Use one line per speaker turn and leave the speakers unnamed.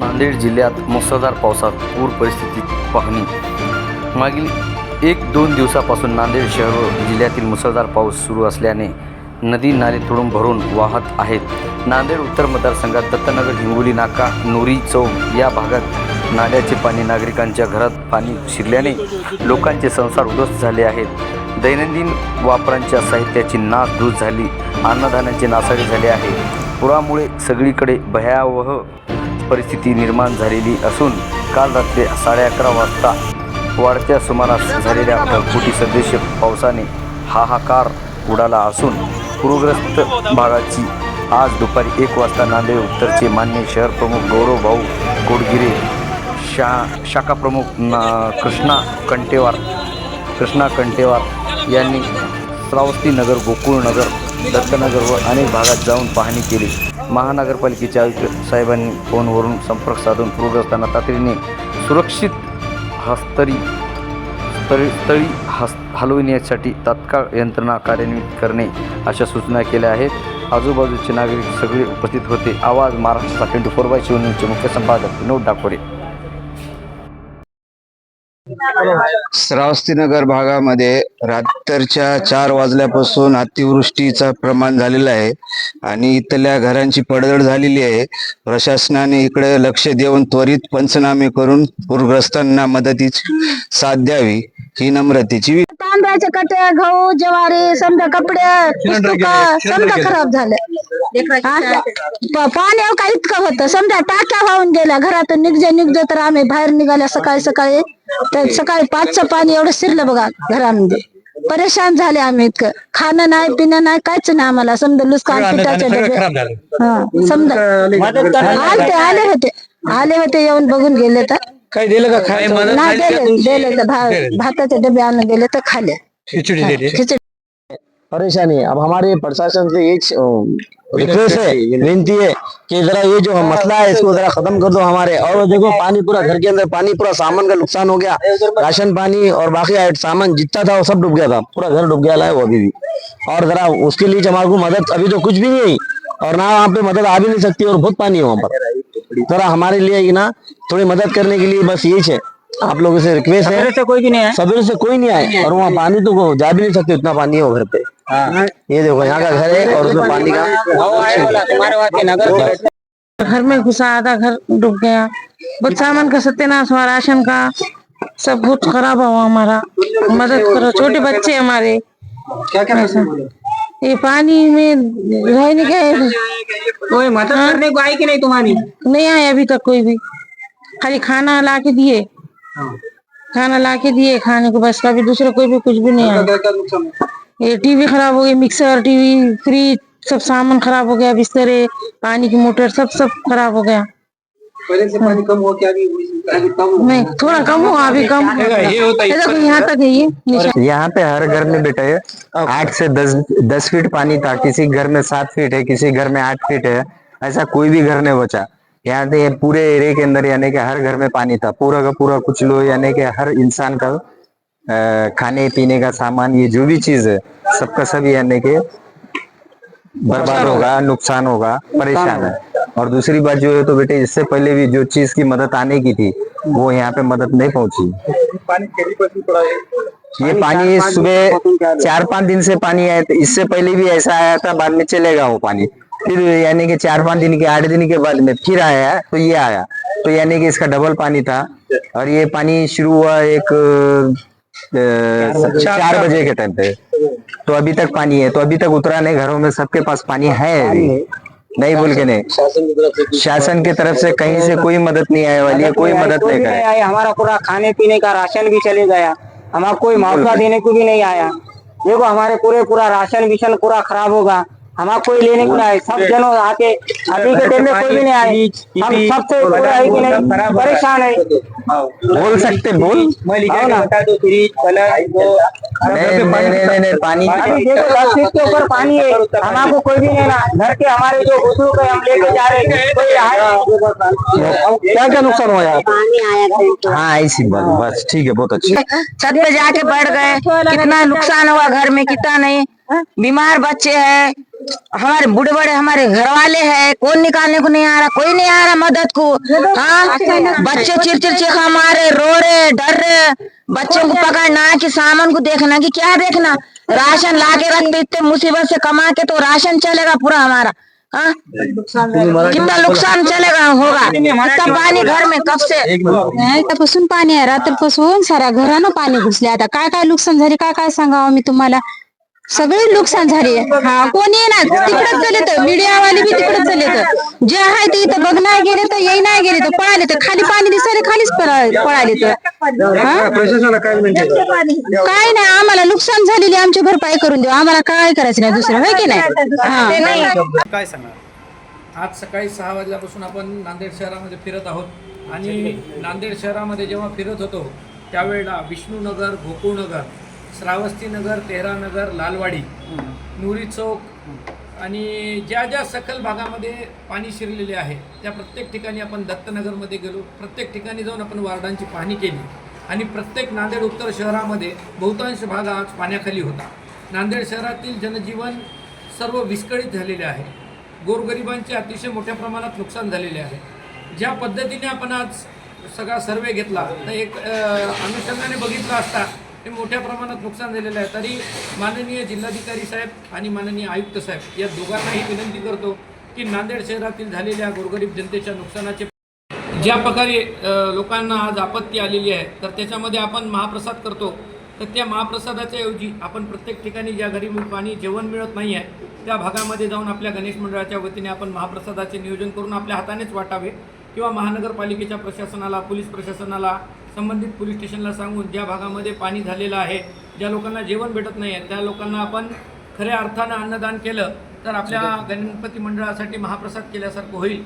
नांदेड जिल्ह्यात मुसळधार पावसात पूर परिस्थिती पाहणी. मागील एक दोन दिवसापासून नांदेड शहर जिल्ह्यातील मुसळधार पाऊस सुरू असल्याने नदी नाले तुडून भरून वाहत आहेत. नांदेड उत्तर मतदारसंघात दत्तनगर हिंगोली नाका नोरी चौक या भागात नाल्याचे पाणी नागरिकांच्या घरात पाणी शिरल्याने लोकांचे संसार उद्ध्वस्त झाले आहेत. दैनंदिन वापरांच्या साहित्याची नासधूस झाली अन्नधान्याचे नासाडी झाले आहे. पुरामुळे सगळीकडे भयावह परिस्थिती निर्माण झालेली असून काल रात्री साडे अकरा वाजता वाढत्या सुमारास झालेल्या ढगफुटी सदृश्य पावसाने हाहाकार उडाला असून पूरग्रस्त भागाची आज दुपारी एक वाजता नांदेड उत्तरचे मान्य शहर प्रमुख गौरव भाऊ कोडगिरे शा शाखा प्रमुख ना कृष्णा कंटेवार कृष्णा कंटेवार यांनी श्रावस्ती नगर गोकुळनगर दत्तनगर व अनेक भागात जाऊन पाहणी केली. महानगरपालिकेच्या आयुक्त साहेबांनी फोनवरून संपर्क साधून पूरग्रस्तांना तातडीने सुरक्षित हस्तरी स्थळी स्थळी हस हलविण्यासाठी तात्काळ यंत्रणा कार्यान्वित करणे अशा सूचना केल्या आहेत. आजूबाजूचे नागरिक सगळे उपस्थित होते. Awaaz Maharashtra twenty four by शिवनेचे मुख्य संपादक विनोद डाकोरे.
श्रावस्तीनगर भागामध्ये रात्रीच्या चार वाजल्यापासून अतिवृष्टीचं प्रमाण झालेलं आहे आणि इथल्या घरांची पडझड झालेली आहे. प्रशासनाने इकडे लक्ष देऊन त्वरित पंचनामे करून पूरग्रस्तांना मदतीची साथ द्यावी ही नम्रतेची वि-
तांदळाचे कटे गहू ज्वारी समजा कपडे समजा खराब झाले. हा, प- पाणी अहो का इतकं होतं? समजा टाक्या वाहून गेल्या घरातून निघजे निघजे तर आम्ही बाहेर निघाल्या सकाळी सकाळी. तर सकाळी पाचचं पाणी एवढं शिरलं बघा घरामध्ये. परेशान झाले आम्ही इतकं. खाणं नाही पिणं नाही काहीच नाही आम्हाला. समजा लुस्कान पिठाचे डबे हा समजा. आले आले होते. आले होते येऊन बघून गेले तर.
काही दिलं का
नाही दिले दिले तर भा- भाताचे डबे आणून दिले तर खाले.
खिचडी दिली.
खिचडी
परेशानी है। अब हमारे प्रशासन से ये रिक्वेस्ट है विनती है। कि जरा ये जो मसला है इसको जरा खत्म कर दो हमारे। और देखो पानी पूरा घर के अंदर पानी पूरा सामान का नुकसान हो गया। राशन पानी और बाकी आइट- सामान जितना था वो सब डूब गया था। पूरा घर डूब गया है वो अभी भी। और जरा उसके लिए हमारे को मदद अभी तो कुछ भी नहीं है और ना वहाँ पे मदद आ भी नहीं सकती और बहुत पानी है वहाँ पर। जरा हमारे लिए ना थोड़ी मदद करने के लिए बस यही है आप लोगों से रिक्वेस्ट है।
से कोई भी नहीं है
सवेरे से कोई नहीं आए और वहाँ पानी तो जा भी नहीं सकते उतना पानी है वो घर पे। ये देखो यहाँ का घर है और उसमें पानी का
नगर
घर में घुसा आधा घर डूब गया। बहुत सामान का सत्यानाश हुआ राशन का। सब बहुत खराब हुआ हमारा। मदद करो छोटे बच्चे हमारे।
क्या क्या
ये पानी में रहने के
कोई मदद करने को आई कि नहीं तुम्हारी?
नहीं आए अभी तक कोई भी। खाली खाना ला के दिए। खाना ला के दिए खाने को बस। कभी दूसरा कोई भी कुछ भी नहीं आया। ये टीवी खराब हो गई मिक्सर टीवी फ्रिज सब सामान खराब हो गया बिस्तरे पानी की मोटर सब सब खराब हो गया।
पहले से पानी कम हुआ क्या अभी कम?
नहीं थोड़ा कम हुआ अभी कम।
ये होता है
यहाँ तक है ये?
यहाँ पे हर घर में बेटा है आठ से दस दस फीट पानी था किसी घर में सात फीट है किसी घर में आठ फीट है ऐसा कोई भी घर नहीं बचा। यहाँ पे पूरे एरिया के अंदर यानी कि हर घर में पानी था पूरा का पूरा कुछ लोग यानी कि हर इंसान का खाने पीने का सामान ये जो भी चीज़ है सबका सब यानी कि बर्बाद होगा नुकसान होगा परेशान है। और दूसरी बात जो है तो बेटे इससे पहले भी जो चीज़ की मदद आने की थी वो यहाँ पे मदद नहीं पहुँची। ये पानी सुबह चार पाँच दिन से पानी आया था इससे पहले भी ऐसा आया था बाद में चलेगा वो पानी। फिर यानी कि चार पाँच दिन के आठ दिन के बाद में फिर आया तो ये आया। तो यानी कि इसका डबल पानी था। और ये पानी शुरू हुआ एक चार बजे के टाइम पे। तो अभी तक पानी है तो अभी तक उतरा नहीं घरों में सबके पास पानी है नहीं बोल के नहीं।
शासन की तरफ़ से
शासन की तरफ़ से कहीं से कोई मदद नहीं आने वाली है कोई मदद नहीं करे
हमारा पूरा खाने पीने का राशन भी चले गया। हमारा कोई मौका देने को भी नहीं आया। देखो हमारे पूरे पूरा राशन विशन पूरा खराब होगा। हमारा कोई लेने को नहीं आए। सब जनों आके अभी के टाइम में कोई भी नहीं आए। हम सबसे पूरा है कि नहीं परेशान है।
बोल सकते बोल।
मैं आओ ना।
नहीं नहीं नहीं नहीं, नहीं पानी
अभी देखो दस के ऊपर पानी है। हमारे कोई भी नहीं ना घर के हमारे जो बुज़ुर्ग है हम लेके जा रहे हैं। कोई आया
क्या क्या नुकसान हुआ यहाँ
पानी आया
हाँ ऐसी बात बस ठीक है बहुत अच्छी।
छत पे जाके बैठ गए। कितना नुकसान हुआ घर में कितना नहीं।
बीमार बच्चे हैं। हमारे बूढ़े बड़े हमारे घर वाले है। कौन निकालने को नहीं आ रहा? कोई नहीं आ रहा मदद को। हाँ? बच्चे चिरचिर चीखा मारे रो रहे डर रहे। बच्चों को पकड़ना कि सामान को देखना कि क्या देखना। राशन ला के रखते इतने मुसीबत से कमा के तो राशन चलेगा पूरा हमारा। हाँ? कितना नुकसान चलेगा होगा। इतना पानी घर में कब से
त्यापासून पाणी आहे रात्रपासून साऱ्या घरानं पाणी घुसले आता. काय काय नुकसान झाले काय काय सांगावं मी तुम्हाला? सगळे नुकसान झाले. हा कोणी ना तिकडच झाले तर मीडियावाले बी तिकडच झाले तर जे आहे ते इथं बघ नाही गेले तर येई नाही गेले तर पळाले तर खाली पाणी दिसायला खालीच पळा- पळाले तर हा? काय नाही आम्हाला नुकसान झालेली आमची भरपाई करून देऊ. आम्हाला काय करायचं नाही दुसरं होय की नाही? हा.
काय सांगणार? आज सकाळी सहा वाजल्यापासून आपण नांदेड शहरामध्ये फिरत आहोत. आणि नांदेड शहरामध्ये जेव्हा फिरत होतो त्यावेळेला विष्णूनगर गोकुळनगर श्रावतीनगर तेहरा नगर लालवाडी नुरी चौक आणि ज्या ज्या सखल भागामध्ये पाणी शिरलेले आहे त्या प्रत्येक ठिकाणी आपण दत्तनगरमध्ये गेलो. प्रत्येक ठिकाणी जाऊन आपण वार्डांची पाहणी केली. आणि प्रत्येक नांदेड उत्तर शहरामध्ये बहुतांश भाग आज पाण्याखाली होता. नांदेड शहरातील जनजीवन सर्व विस्कळीत झालेले आहे. गोरगरिबांचे अतिशय मोठ्या प्रमाणात नुकसान झालेले आहे. ज्या पद्धतीने आपण आज सगळा सर्वे घेतला तर एक अनुषंगाने बघितला असता हे मोठ्या प्रमाणात नुकसान झालेलं आहे. तरी माननीय जिल्हाधिकारी साहेब आणि माननीय आयुक्त साहेब या दोघांनाही विनंती करतो की नांदेड शहरातील झालेल्या गोरगरीब जनतेच्या नुकसानाचे ज्या प्रकारे लोकांना आज आपत्ती आलेली आहे तर त्याच्यामध्ये आपण महाप्रसाद करतो. तर त्या महाप्रसादाच्या ऐवजी आपण प्रत्येक ठिकाणी ज्या घरी पाणी जेवण मिळत नाही आहे त्या भागामध्ये जाऊन आपल्या गणेश मंडळाच्या वतीने आपण महाप्रसादाचे नियोजन करून आपल्या हातानेच वाटावे किंवा महानगरपालिकेच्या प्रशासनाला पोलीस प्रशासनाला संबंधित पोलीस स्टेशनला सांगून ज्या भागामध्ये पाणी झालेलं आहे ज्या लोकांना जेवण भेटत नाही आहे त्या लोकांना आपण खऱ्या अर्थानं अन्नदान केलं तर आपल्या गणपती मंडळासाठी महाप्रसाद केल्यासारखं होईल.